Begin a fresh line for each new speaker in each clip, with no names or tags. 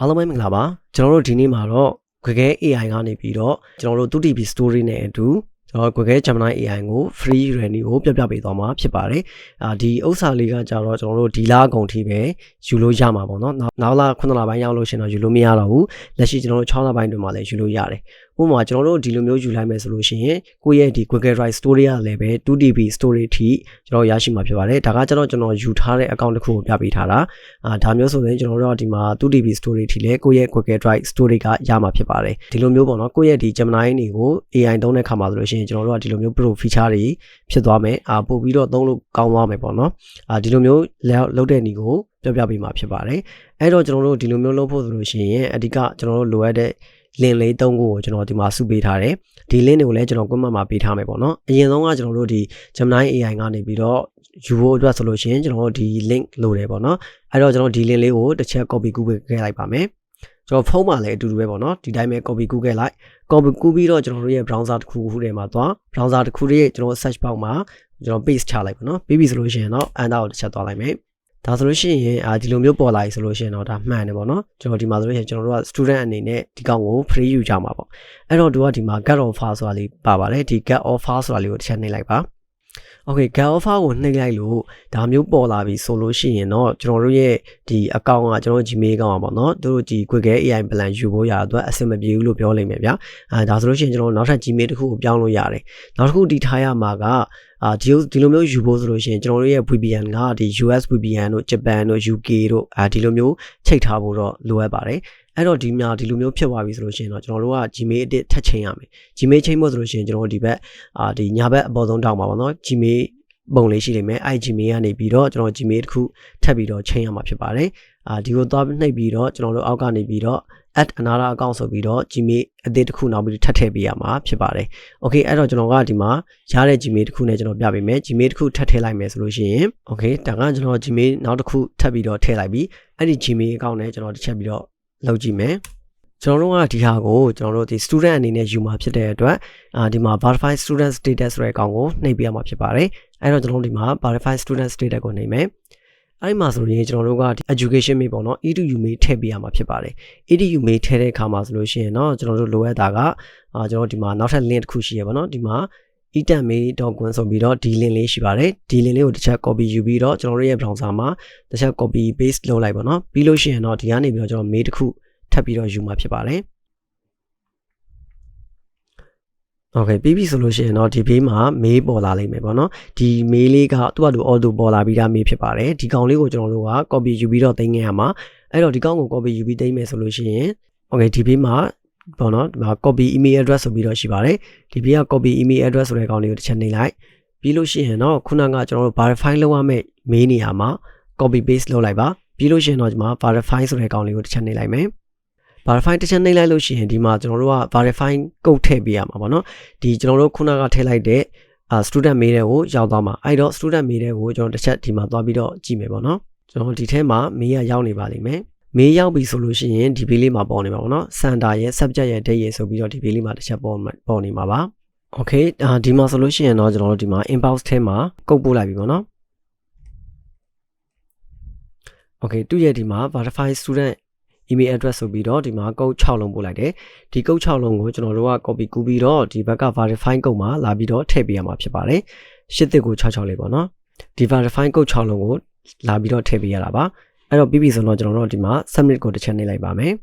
အားလုံးပဲမင်္ဂလာပါကျွန်တော်တို့ဒီနေ့မှာတော့ Google AI ကနေပြီးတော့ကျွန်တော်တို့ 2DB story နဲ့အတူ ကျွန်တော် Google Gemini AI ကို free ready ကိုပြပြပေးသွားမှာဖြစ်ပါတယ်အာဒီဥစ္စာလေးကကြတော့ကျွန်တော်တို့ဒီလအကုန်ထိပဲယူလို့ရမှာပေါ့နော်နောက်နောက်လ9လပိုင်းရောက်လို့ရှင်တော့ယူလို့မရတော့ဘူးလက်ရှိကျွန်တော်တို့6လပိုင်းတွင်မှလည်းယူလို့ရတယ်ဥပမာကျွန်တော်တို့ဒီလိုမျိုးယူလိုက်မယ်ဆိုလို့ရှိရင်ကိုယ့်ရဲ့ဒီ Google Drive story ရလည်းပဲ 2DB story ထိကျွန်တော်ရရှိမှာဖြစ်ပါတယ်ဒါကကျတော့ကျွန်တော်ယူထားတဲ့ account တစ်ခုကိုပြပေးထားတာအာဒါမျိုးဆိုရင်ကျွန်တော်တို့ကဒီမှာ 2DB story ထိလည်းကိုယ့်ရဲ့ Google Drive story ကရမှာဖြစ်ပါတယ်ဒီလိုမျိုးပေါ့နော်ကိုယ့်ရဲ့ဒီ Gemini တွေကို AI သုံးတဲ့ခါမှာဆိုလို့ရှိရင်ကျွန်တော်တို့ကဒီလိုမျိုး pro feature တွေဖြစ်သွားမယ်အာပို့ပြီးတော့သုံးလို့ကောင်းသွားမယ်ပေါ့နော်အာဒီလိုမျိုးလောက်တဲ့နေကိုပြောပြပေးမှာဖြစ်ပါတယ်အဲ့တော့ကျွန်တော်တို့ဒီလိုမျိုးလုပ်ဖို့ဆိုလို့ရှိရင်အဓိကကျွန်တော်တို့လိုအပ်တဲ့ link လေးသုံးခုကိုကျွန်တော်ဒီမှာစုပေးထားတယ်ဒီ link တွေကိုလည်းကျွန်တော် comment မှာပေးထားမယ်ပေါ့နော်အရင်ဆုံးကကျွန်တော်တို့ဒီ Gemini AI ကနေပြီးတော့ယူဖို့အတွက်ဆိုလို့ရှိရင်ကျွန်တော်တို့ဒီ link လိုတယ်ပေါ့နော်အဲ့တော့ကျွန်တော်ဒီ link လေးကိုတစ်ချက် copy ကူးပေးခဲ့လိုက်ပါမယ် ကျွန်တော်ဖုန်းမှာလည်းအတူတူပဲပေါ့နော်ဒီတိုင်းပဲ copy ကူးခဲ့လိုက် copy ကူးပြီးတော့ကျွန်တော်တို့ရဲ့ browser တစ်ခုခုထဲမှာသွား browser တစ်ခုရဲ့ကျွန်တော် search box မှာကျွန်တော် paste ချလိုက်ပေါ့နော်ပြီးပြီဆိုလို့ရှိရင်တော့ enter ကိုတစ်ချက်သွားလိုက်မယ်ဒါဆိုလို့ရှိရင်အာဒီလိုမျိုးပေါ်လာပြီဆိုလို့ရှိရင်တော့ဒါမှန်တယ်ပေါ့နော်ကျွန်တော်ဒီမှာဆိုလို့ရှိရင်ကျွန်တော်တို့က student အနေနဲ့ဒီကောင်ကို free ယူကြမှာပေါ့အဲ့တော့သူကဒီမှာ get offer ဆိုတာလေးပါပါတယ်ဒီ get offer ဆိုတာလေးကိုတစ်ချက်နှိပ်လိုက်ပါ Okay get offer ကိုနှိပ်လိုက်လို့ဒါမျိုးပေါ်လာပြီဆိုလို့ရှိရင်တော့ကျွန်တော်တို့ရဲ့ဒီ account ကကျွန်တော် Gmail account ပါပေါ့နော်တို့ဒီ Google AI plan ယူဖို့ရအတွက်အဆင်မပြေဘူးလို့ပြောလိမ့်မယ်ဗျာအဲဒါဆိုလို့ရှိရင်ကျွန်တော်နောက်ထပ် Gmail တစ်ခုကိုပြောင်းလို့ရတယ်နောက်တစ်ခုဒီထားရမှာကအာဒီဒီလိုမျိုးယူဖို့ဆိုလို့ရှိရင်ကျွန်တော်တို့ရဲ့ VPN ကဒီ US VPN တို့ Japan တို့ UK တို့အဲဒီလိုမျိုးချိန်ထားဖို့တော့လိုအပ်ပါတယ် အဲ့တော့ဒီများဒီလိုမျိုးဖြစ်သွားပြီဆိုလို့ရှိရင်တော့ကျွန်တော်တို့က Gmail အတစ်ထပ်ချိန်ရမယ် Gmail ချိန်ဖို့ဆိုလို့ရှိရင်ကျွန်တော်တို့ဒီဘက်အာဒီညာဘက်အပေါ်ဆုံးတောက်ပါပါเนาะ Gmail ပုံလေးရှိနေမယ်အဲ့ Gmail ကနေပြီးတော့ကျွန်တော် Gmail တစ်ခုထပ်ပြီးတော့ချိန်ရမှာဖြစ်ပါတယ်အာဒီကိုသွားနှိပ်ပြီးတော့ကျွန်တော်တို့အောက်ကနေပြီးတော့ add another account ဆိုပြီးတော့ Gmail အသစ်တစ်ခုနောက်ပြီးထပ်ထည့်ပေးရမှာဖြစ်ပါတယ်။ Okay အဲ့တော့ကျွန်တော်ကဒီမှာရတဲ့ Gmail တစ်ခုနဲ့ကျွန်တော်ပြပေးမယ်။ Gmail တစ်ခုထပ်ထည့်လိုက်မယ်ဆိုလို့ရှိရင် Okay ဒါကကျွန်တော် Gmail နောက်တစ်ခုထပ်ပြီးတော့ထည့်လိုက်ပြီးအဲ့ဒီ Gmail account နဲ့ကျွန်တော်တစ်ချက်ပြီးတော့ လုပ်ကြည့်မယ်။ကျွန်တော်တို့ကဒီဟာကိုကျွန်တော်တို့ဒီ student အနေနဲ့ယူမှာဖြစ်တဲ့အတွက်အာဒီမှာ verify student status ဆိုတဲ့အကောင်ကိုနှိပ်ပြရမှာဖြစ်ပါတယ်။အဲ့တော့ကျွန်တော်တို့ဒီမှာ verify student status ကိုနှိပ်မယ်။အဲ့ဒီမှာဆိုရင်ကျွန်တော်တို့ကဒီ education မေးပေါ့နော် edu မေးထည့်ပေးရမှာဖြစ်ပါတယ် edu မေးထည့်တဲ့အခါမှာဆိုလို့ရှိရင်တော့ကျွန်တော်တို့လိုအပ်တာကအာကျွန်တော်ဒီမှာနောက်ထပ် link တစ်ခုရှိရပါတော့ဒီမှာ etamay.gun ဆိုပြီးတော့ဒီ link လေးရှိပါတယ်ဒီ link လေးကိုတစ်ချက် copy ယူပြီးတော့ကျွန်တော်တို့ရဲ့ browser မှာတစ်ချက် copy paste လုပ်လိုက်ပါတော့ပြီးလို့ရှိရင်တော့ဒီကနေပြီးတော့ကျွန်တော် mail တစ်ခုထပ်ပြီးတော့ယူမှာဖြစ်ပါတယ်โอเคပြီးပြီဆိုလို့ရှိရင်တော့ဒီဘေးမှာမေးပေါ်လာလိမ့်မယ်ပေါ့နော်ဒီမေးလေးကသူ့ဘာသူ auto ပေါ်လာပြီးသားမေးဖြစ်ပါတယ်ဒီကောင်လေးကိုကျွန်တော်တို့က copy ယူပြီးတော့တင်ခဲ့ရမှာအဲ့တော့ဒီကောင်ကို copy ယူပြီးတင်မယ်ဆိုလို့ရှိရင်โอเคဒီဘေးမှာ ပေါ့နော်ဒီမှာ copy email address ဆိုပြီးတော့ရှိပါတယ်ဒီဘေးက copy email address ဆိုတဲ့ကောင်လေးကိုတစ်ချက်နှိပ်လိုက်ပြီးလို့ရှိရင်တော့ခုနကကျွန်တော်တို့ verify လုပ်ရမယ့်မေးနေရာမှာ copy paste လုပ်လိုက်ပါပြီးလို့ရှိရင်တော့ဒီမှာ verify ဆိုတဲ့ကောင်လေးကိုတစ်ချက်နှိပ်လိုက်မယ် verify တစ်ချက်နှိပ်လိုက်လို့ရှိရင်ဒီမှာကျွန်တော်တို့က verify ကုတ်ထည့်ပေးရမှာပေါ့နော်ဒီကျွန်တော်တို့ခုနကထည့်လိုက်တဲ့အာ student မေးတဲ့ကိုရောက်သွားမှာအဲ့တော့ student မေးတဲ့ကိုကျွန်တော်တစ်ချက်ဒီမှာသွားပြီးတော့ကြည့်မယ်ပေါ့နော်ကျွန်တော်ဒီထဲမှာမေးရရောက်နေပါလိမ့်မယ် မေးရောက်ပြီဆိုလို့ရှိရင်ဒီဘေးလေးမှာပေါ်နေမှာပေါ့နော် center ရဲ့ subject ရဲ့ date ရဲ့ဆိုပြီးတော့ဒီဘေးလေးမှာတစ်ချက်ပေါ်ပေါ်နေမှာပါ okay အာဒီမှာဆိုလို့ရှိရင်တော့ကျွန်တော်တို့ဒီမှာ inbox ထဲမှာကုတ်ပို့လိုက်ပြီပေါ့နော် okay သူ့ရဲ့ဒီမှာ verify student email address ဆိုပြီးတော့ဒီမှာကုတ်6လုံးပို့လိုက်တယ်ဒီကုတ်6လုံးကိုကျွန်တော်တို့က copy ကူးပြီးတော့ဒီဘက်က verify ကုတ်မှာလာပြီးတော့ထည့်ပေးရမှာဖြစ်ပါတယ်ရှစ်တစ်ကို66လေးပေါ့နော်ဒီ verify ကုတ်6လုံးကိုလာပြီးတော့ထည့်ပေးရတာပါ အဲ့တော့ပြီးပြီဆိုတော့ကျွန်တော်တို့ဒီမှာ submit ကိုတစ်ချက်နှိပ်လိုက်ပါမယ်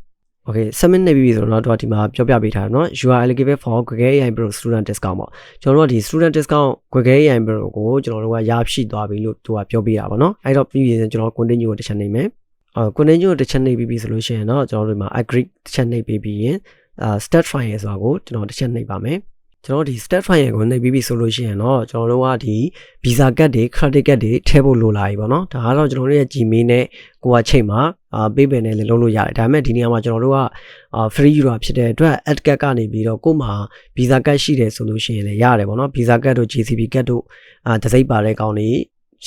Okay submit နေပြီဆိုတော့တော့ဒီမှာပြောပြပေးထားတယ်เนาะ you are eligible for Google AI Pro student discount ပေါ့ကျွန်တော်တို့ကဒီ student discount Google AI Pro ကိုကျွန်တော်တို့ကရရှိသွားပြီလို့သူကပြောပေးတာပေါ့เนาะအဲ့တော့ပြီးရင်ကျွန်တော် continue ကိုတစ်ချက်နှိပ်မယ်အာ continue ကိုတစ်ချက်နှိပ်ပြီးပြီဆိုလို့ရှိရင်တော့ကျွန်တော်တို့ဒီမှာ agree တစ်ချက်နှိပ်ပြီးပြီးရင်အာ start file ဆိုတာကိုကျွန်တော်တစ်ချက်နှိပ်ပါမယ် ကျွန်တော်ဒီ step file ကိုနှိပ်ပြီးပြီဆိုလို့ရှိရင်တော့ကျွန်တော်တို့ကဒီ visa card တွေ credit card တွေထည့်ဖို့လိုလာပြီပေါ့နော်ဒါကတော့ကျွန်တော်တို့ရဲ့ Gmail နဲ့ကိုကချိန်မှာအာ PayPal နဲ့လည်းလုပ်လို့ရတယ်ဒါပေမဲ့ဒီနေရာမှာကျွန်တော်တို့ကအာ free user ဖြစ်တဲ့အတွက် add card ကနေပြီးတော့ကို့မှာ visa card ရှိတယ်ဆိုလို့ရှိရင်လည်းရတယ်ပေါ့နော် visa card တို့ JCB card တို့အာတစ်စိတ်ပါတဲ့ကောင်တွေ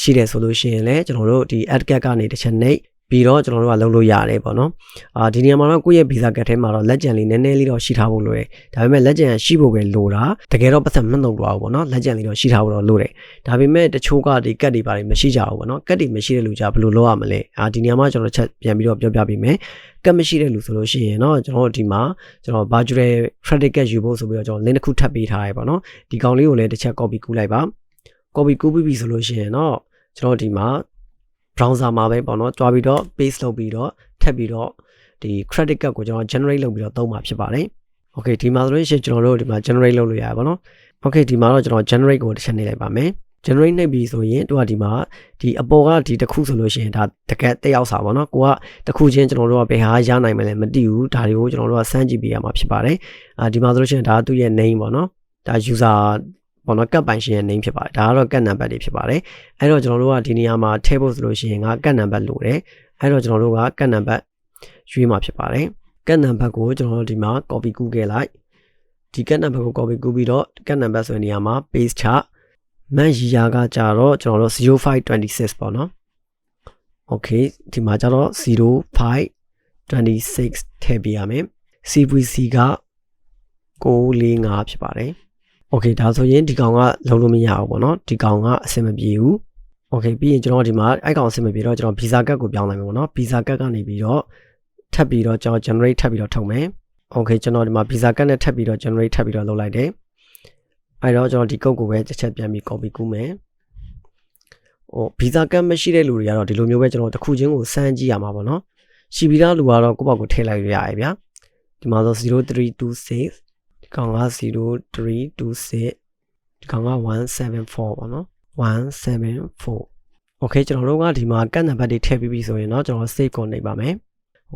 ရှိတယ်ဆိုလို့ရှိရင်လည်းကျွန်တော်တို့ဒီ add card ကနေတစ်ချက်နှိပ် ပြီးတော့ကျွန်တော်တို့ကလုပ်လို့ရတယ်ပေါ့နော်အာဒီနေရာမှာတော့ကိုယ့်ရဲ့ visa ကတ်ထဲမှာတော့လက်ကျန်လေးနည်းနည်းလေးတော့ရှိထားဖို့လိုတယ်ဒါပေမဲ့လက်ကျန်ရှိဖို့ပဲလိုတာတကယ်တော့ပတ်သက်မနှုတ်တော့ဘူးပေါ့နော်လက်ကျန်လေးတော့ရှိထားဖို့တော့လိုတယ်ဒါပေမဲ့တချို့ကဒီကတ်တွေပါတယ်မရှိကြဘူးပေါ့နော်ကတ်တွေမရှိတဲ့လူကြဘယ်လိုလုပ်ရမလဲအာဒီနေရာမှာကျွန်တော်ချက်ပြန်ပြီးတော့ပြောပြပေးမယ်ကတ်မရှိတဲ့လူဆိုလို့ရှိရင်တော့ကျွန်တော်တို့ဒီမှာကျွန်တော် virtual credit card ယူဖို့ဆိုပြီးတော့ကျွန်တော် link တစ်ခုထပ်ပေးထားရပေါ့နော်ဒီကောင်လေးကိုလည်းတစ်ချက် copy ကူးလိုက်ပါ copy ကူးပြီးပြီဆိုလို့ရှိရင်တော့ကျွန်တော်ဒီမှာ browser မှာပဲပေါ့နော်တွားပြီးတော့ paste လုပ်ပြီးတော့ထပ်ပြီးတော့ဒီ credit card ကိုကျွန်တော် generate လုပ်ပြီးတော့သုံးမှာဖြစ်ပါတယ် okay ဒီမှာဆိုလို့ရှိရင်ကျွန်တော်တို့ဒီမှာ generate လုပ်လို့ရတယ်ပေါ့နော် okay ဒီမှာတော့ကျွန်တော် generate ကိုတစ်ချက်နှိပ်လိုက်ပါမယ် generate နှိပ်ပြီးဆိုရင်တို့ကဒီမှာဒီအပေါ်ကဒီတစ်ခုဆိုလို့ရှိရင်ဒါတကက်တက်ရောက်စာပေါ့နော်ကိုကတစ်ခုချင်းကျွန်တော်တို့ကဘယ်ဟာရနိုင်မလဲမသိဘူးဒါတွေကိုကျွန်တော်တို့ကစမ်းကြည့်ပေးရမှာဖြစ်ပါတယ်အာဒီမှာဆိုလို့ရှိရင်ဒါသူ့ရဲ့ name ပေါ့နော်ဒါ user ပေါ့နော်ကတ်ပိုင်ရှင်ရဲ့ name ဖြစ်ပါတယ်ဒါကတော့ကတ်နံပါတ်တွေဖြစ်ပါတယ်အဲ့တော့ကျွန်တော်တို့ကဒီနေရာမှာထည့်ဖို့ဆိုလို့ရှိရင်ငါကတ်နံပါတ်လိုတယ်အဲ့တော့ကျွန်တော်တို့ကကတ်နံပါတ်ရွေးမှာဖြစ်ပါတယ်ကတ်နံပါတ်ကိုကျွန်တော်တို့ဒီမှာ copy ကူးခဲ့လိုက်ဒီကတ်နံပါတ်ကို copy ကူးပြီးတော့ကတ်နံပါတ်ဆိုတဲ့နေရာမှာ paste ချမန်ရီယာကကြတော့ကျွန်တော်တို့0526ပေါ့နော် okay ဒီမှာကြတော့0526ထည့်ပေးရမယ် CVC က645ဖြစ်ပါတယ် okay ဒါဆိုရင်ဒီကောင်ကလုံးလို့မရဘူးပေါ့နော်ဒီကောင်ကအဆင်မပြေဘူး okay ပြီးရင်ကျွန်တော်ဒီမှာအဲ့ကောင်အဆင်မပြေတော့ကျွန်တော် visa card ကိုပြောင်းလိုက်မယ်ပေါ့နော် visa card ကနေပြီးတော့ထပ်ပြီးတော့ကျွန်တော် generate ထပ်ပြီးတော့ထုတ်မယ် okay ကျွန်တော်ဒီမှာ visa card နဲ့ထပ်ပြီးတော့ generate ထပ်ပြီးတော့လုပ်လိုက်တယ်အဲ့တော့ကျွန်တော်ဒီ code ကိုပဲတစ်ချက်ပြန်ပြီး copy ကူးမယ်ဟို visa card မရှိတဲ့လူတွေကတော့ဒီလိုမျိုးပဲကျွန်တော်တစ်ခုချင်းကိုစမ်းကြည့်ရမှာပေါ့နော်ရှိပြီးသားလူကတော့ကိုယ့်ဘောက်ကိုထည့်လိုက်ရရဗျာဒီမှာဆို0326 ဒီကောင်က0326ဒီကောင်က174ပေါ့နော်174 Okay ကျွန်တော်တို့ကဒီမှာကတ်နံပါတ်တွေထည့်ပြီးပြီဆိုရင်เนาะကျွန်တော် save ကိုနှိပ်ပါမယ်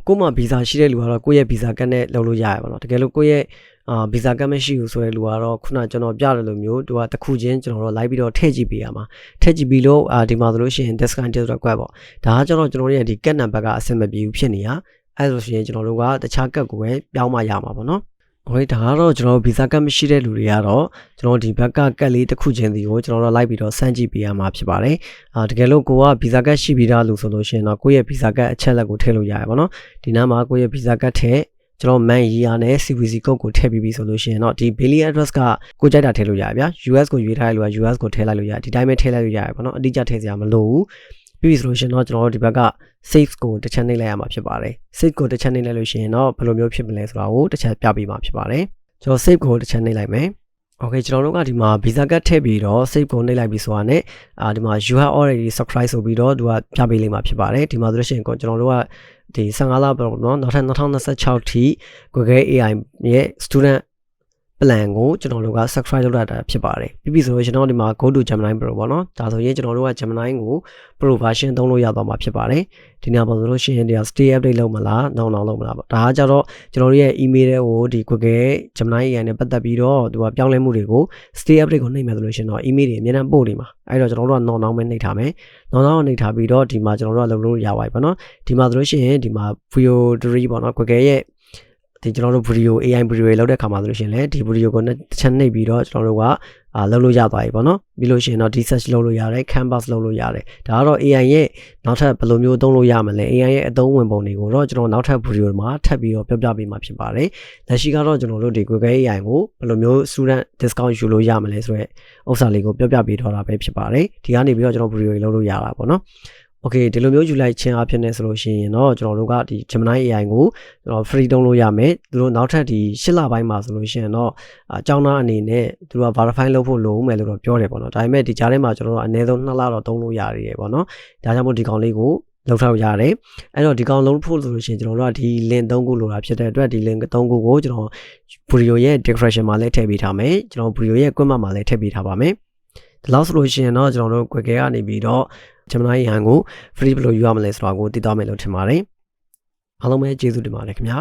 ကို့မှာ visa ရှိတဲ့လူကတော့ကိုယ့်ရဲ့ visa ကတ်နဲ့လုပ်လို့ရရပါတော့တကယ်လို့ကိုယ့်ရဲ့အာ visa ကတ်မရှိဘူးဆိုတဲ့လူကတော့ခုနကျွန်တော်ပြတယ်လို့မျိုးသူကတစ်ခုချင်းကျွန်တော်တို့ live ပြီးတော့ထည့်ကြည့်ပေးရမှာထည့်ကြည့်ပြီးလို့အာဒီမှာဆိုလို့ရှိရင် discount တက်တော့ကွက်ပေါ့ဒါကကျွန်တော်ကျွန်တော်ရဲ့ဒီကတ်နံပါတ်ကအဆင်မပြေဘူးဖြစ်နေတာအဲဆိုရှင်ကျွန်တော်တို့ကတခြားကတ်ကိုပဲပြောင်းမှရမှာပေါ့နော် ဟိုဒါကတော့ကျွန်တော် visa ကတ်မရှိတဲ့လူတွေကတော့ကျွန်တော်ဒီဘက်ကကတ်လေးတစ်ခုချင်းစီကိုကျွန်တော်တို့လိုက်ပြီးတော့စမ်းကြည့်ပေးရမှာဖြစ်ပါတယ်။အာတကယ်လို့ကိုက visa ကတ်ရှိပြီးသားလို့ဆိုလို့ရှိရင်တော့ကိုယ့်ရဲ့ visa ကတ်အချက်လက်ကိုထည့်လို့ရရပါတော့။ဒီနားမှာကိုယ့်ရဲ့ visa ကတ်ထည့်ကျွန်တော် man year နဲ့ CVC code ကိုထည့်ပြီးပြီဆိုလို့ရှိရင်တော့ဒီ Billy address ကကိုကြိုက်တာထည့်လို့ရရဗျာ US ကိုရွေးထားရလို့ US ကိုထည့်လိုက်လို့ရဒီတိုင်းပဲထည့်လိုက်လို့ရရပါတော့အတိအကျထည့်စရာမလိုဘူး ပြီးပြီဆိုလို့ရှိရင်တော့ကျွန်တော်တို့ဒီဘက်က save ကိုတစ်ချက်နှိပ်လိုက်ရမှာဖြစ်ပါတယ် save ကိုတစ်ချက်နှိပ်လိုက်လို့ရှိရင်တော့ဘယ်လိုမျိုးဖြစ်မလဲဆိုတာကိုတစ်ချက်ပြပေးမှာဖြစ်ပါတယ်ကျွန်တော် save ကိုတစ်ချက်နှိပ်လိုက်မယ် Okay ကျွန်တော်တို့ကဒီမှာ visa card ထည့်ပြီးတော့ save ကိုနှိပ်လိုက်ပြီးဆိုတာနဲ့အာဒီမှာ you have already subscribe ဆိုပြီးတော့သူကပြပေးလိမ့်မှာဖြစ်ပါတယ်ဒီမှာဆိုလို့ရှိရင်ကျွန်တော်တို့ကဒီ15လပေါ့နော်နောက်ထပ်2026ထိ Google AI ရဲ့ student plan ကိုကျွန်တော်တို့က subscribe လုပ်ရတာဖြစ်ပါတယ်ပြီးပြီဆိုရင်ကျွန်တော်ဒီမှာ go to Gemini Pro ပေါ့နော်ဒါဆိုရင်ကျွန်တော်တို့က Gemini ကို Pro version သုံးလို့ရသွားမှာဖြစ်ပါတယ်ဒီနေ့ပါဆိုလို့ရှိရင်ဒီ stay update လုပ်မလားနောက်နောက်လုပ်မလားပေါ့ဒါကကြတော့ကျွန်တော်တို့ရဲ့ email တွေကိုဒီ Google Gemini AI နဲ့ပတ်သက်ပြီးတော့သူကပြောင်းလဲမှုတွေကို stay update ကိုနှိပ်မယ်ဆိုလို့ရှိရင်တော့ email တွေအများနဲ့ပို့နေမှာအဲ့တော့ကျွန်တော်တို့ကနောက်နောက်ပဲနှိပ်ထားမယ်နောက်နောက်နှိပ်ထားပြီးတော့ဒီမှာကျွန်တော်တို့ကလုပ်လို့ရပါပြီပေါ့နော်ဒီမှာဆိုလို့ရှိရင်ဒီမှာ video 3ပေါ့နော် Google ရဲ့ ဒီကျွန်တော်တို့ video AI video တွေလောက်တဲ့ခါမှာဆိုလို့ရှိရင်လည်းဒီ video ကိုတစ်ချက်နှိပ်ပြီးတော့ကျွန်တော်တို့ကအာလုပ်လို့ရသွားပြီပေါ့နော်ပြီးလို့ရှိရင်တော့ research လုပ်လို့ရတယ် canvas လုပ်လို့ရတယ်ဒါကတော့ AI ရဲ့နောက်ထပ်ဘယ်လိုမျိုးသုံးလို့ရမလဲ AI ရဲ့အသုံးဝင်ပုံတွေကိုတော့ကျွန်တော်နောက်ထပ် video မှာထပ်ပြီးတော့ပြောပြပေးမှာဖြစ်ပါတယ်လက်ရှိကတော့ကျွန်တော်တို့ဒီ Google AI ကိုဘယ်လိုမျိုး student discount ယူလို့ရမလဲဆိုတော့ဥစ္စာလေးကိုပြောပြပေးတော့တာပဲဖြစ်ပါတယ်ဒီကနေပြီးတော့ကျွန်တော် video တွေလုပ်လို့ရတာပေါ့နော် Okay ဒီလိုမျိုးယူလိုက်ခြင်းအဖြစ်နဲ့ဆိုလို့ရှိရင်တော့ကျွန်တော်တို့ကဒီ Gemini AI ကိုကျွန်တော် free တုံးလို့ရမယ်သူတို့နောက်ထပ်ဒီ၈လပိုင်းမှာဆိုလို့ရှိရင်တော့အကြောင်းသားအနေနဲ့သူတို့က verify လုပ်ဖို့လိုဦးမယ်လို့တော့ပြောတယ်ပေါ့နော်ဒါပေမဲ့ဒီကြားထဲမှာကျွန်တော်တို့အနည်းဆုံး2လတော့တုံးလို့ရတယ်ပေါ့နော်ဒါကြောင့်မို့ဒီကောင်လေးကိုလောက်ထောက်ရတယ်အဲ့တော့ဒီကောင်လုံးဖို့ဆိုလို့ရှိရင်ကျွန်တော်တို့ကဒီ link 3ခုလိုတာဖြစ်တဲ့အတွက်ဒီ link 3ခုကိုကျွန်တော် video ရဲ့ description မှာလည်းထည့်ပေးထားမယ်ကျွန်တော် video ရဲ့ comment မှာလည်းထည့်ပေးထားပါမယ်ဒီလောက်ဆိုလို့ရှိရင်တော့ကျွန်တော်တို့ quick ကနေပြီးတော့ Gemini ရန်ကို free ဘယ်လိုယူရမလဲဆိုတာကိုသိသွားမယ်လို့ထင်ပါတယ်အားလုံးပဲကျေးဇူးတင်ပါတယ်ခင်ဗျာ